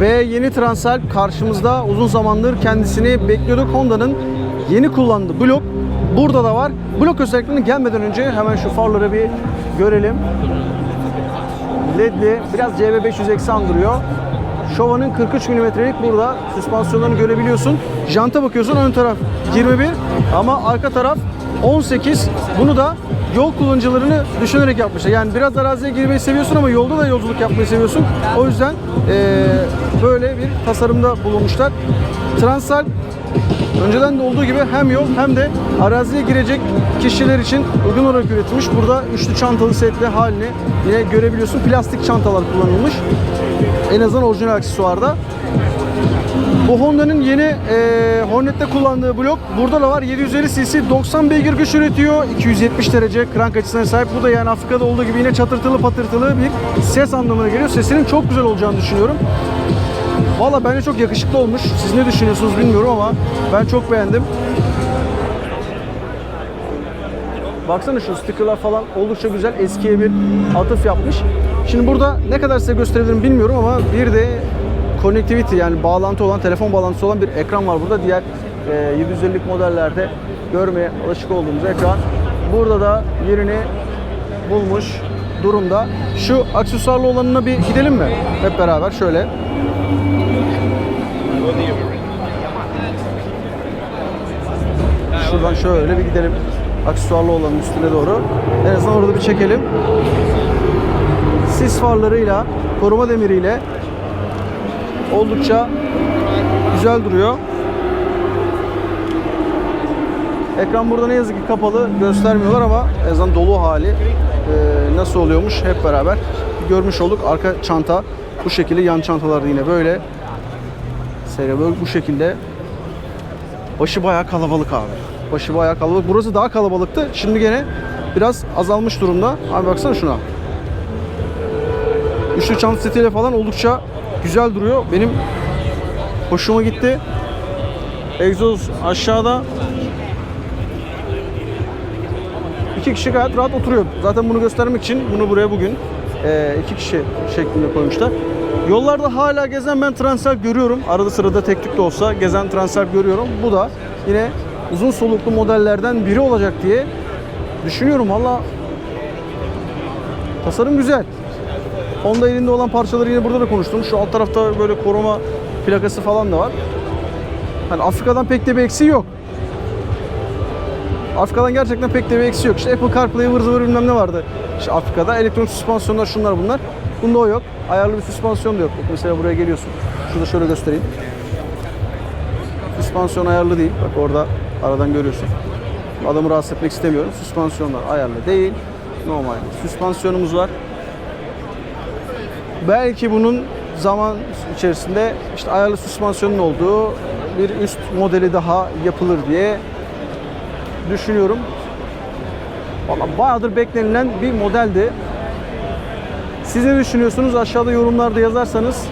Ve yeni Transalp karşımızda uzun zamandır kendisini bekliyorduk. Honda'nın yeni kullandığı blok burada da var. Blok özelliklerini gelmeden önce hemen şu farları bir görelim. LED'li biraz CB500X'i andırıyor. Showa'nın 43 mm'lik burada süspansiyonlarını görebiliyorsun. Janta bakıyorsun ön taraf 21 ama arka taraf 18. Bunu da yol kullanıcılarını düşünerek yapmışlar. Yani biraz araziye girmeyi seviyorsun ama yolda da yolculuk yapmayı seviyorsun. O yüzden bir tasarımda bulunmuşlar. Transalp Önceden de olduğu gibi hem yol hem de araziye girecek kişiler için uygun olarak üretilmiş. Burada üçlü çantalı setli halini yine görebiliyorsun. Plastik çantalar kullanılmış. En azından orijinal aksesuarda. Bu Honda'nın yeni e, Hornet'te kullandığı blok burada da var. 750 cc 90 beygir güç üretiyor. 270 derece krank açısına sahip. Bu da yani Afrika'da olduğu gibi yine çatırtılı patırtılı bir ses anlamına geliyor. Sesinin çok güzel olacağını düşünüyorum. Valla bence çok yakışıklı olmuş. Siz ne düşünüyorsunuz bilmiyorum ama ben çok beğendim. Baksana şu stickerlar falan oldukça güzel. Eskiye bir atıf yapmış. Şimdi burada ne kadar size gösterebilirim bilmiyorum ama bir de connectivity yani bağlantı olan, telefon bağlantısı olan bir ekran var burada. Diğer e, 750'lik modellerde görmeye alışık olduğumuz ekran. Burada da yerini bulmuş durumda. Şu aksesuarlı olanına bir gidelim mi? Hep beraber şöyle. Şöyle bir gidelim. Aksesuarlı olanın üstüne doğru. En azından orada bir çekelim. Sis farlarıyla, koruma demiriyle oldukça güzel duruyor. Ekran burada ne yazık ki kapalı göstermiyorlar ama en azından dolu hali e, nasıl oluyormuş hep beraber görmüş olduk. Arka çanta bu şekilde, yan çantalar da yine böyle. Seri böyle bu şekilde. Başı bayağı kalabalık abi. Başı bayağı kalabalık. Burası daha kalabalıktı. Şimdi gene biraz azalmış durumda. Abi baksana şuna. Üçlü çanta setiyle falan oldukça güzel duruyor. Benim hoşuma gitti. Egzoz aşağıda. İki kişi gayet rahat oturuyor. Zaten bunu göstermek için bunu buraya bugün e, iki kişi şeklinde koymuşlar. Yollarda hala gezen ben Transalp görüyorum. Arada sırada tek tük de olsa gezen Transalp görüyorum. Bu da yine uzun soluklu modellerden biri olacak diye düşünüyorum. Valla tasarım güzel. Honda elinde olan parçaları yine burada da konuştum. Şu alt tarafta böyle koruma plakası falan da var. Hani Afrika'dan pek de bir eksiği yok. Afrika'dan gerçekten pek de bir eksiği yok. İşte Apple CarPlay ıvır zıvır bilmem ne vardı. İşte Afrika'da elektronik süspansiyonlar şunlar bunlar. Bunda o yok. Ayarlı bir süspansiyon da yok. Bak mesela buraya geliyorsun. Şurada şöyle göstereyim. Süspansiyon ayarlı değil. Bak orada aradan görüyorsun. Adamı rahatsız etmek istemiyorum. Süspansiyonlar ayarlı değil. Normal. Süspansiyonumuz var. Belki bunun zaman içerisinde işte ayarlı süspansiyonun olduğu bir üst modeli daha yapılır diye düşünüyorum. Valla bayağıdır beklenilen bir modeldi. Siz ne düşünüyorsunuz? Aşağıda yorumlarda yazarsanız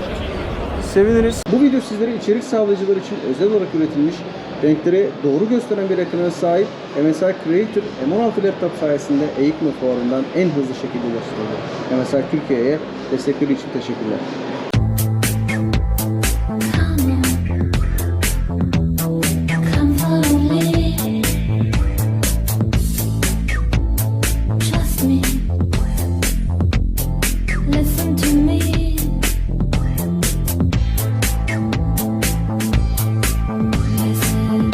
seviniriz. Bu video sizlere içerik sağlayıcılar için özel olarak üretilmiş, renkleri doğru gösteren bir ekrana sahip MSI Creator M16 laptop sayesinde EICMA fuarından en hızlı şekilde ulaştırıldı. MSI Türkiye'ye destekleri için teşekkürler.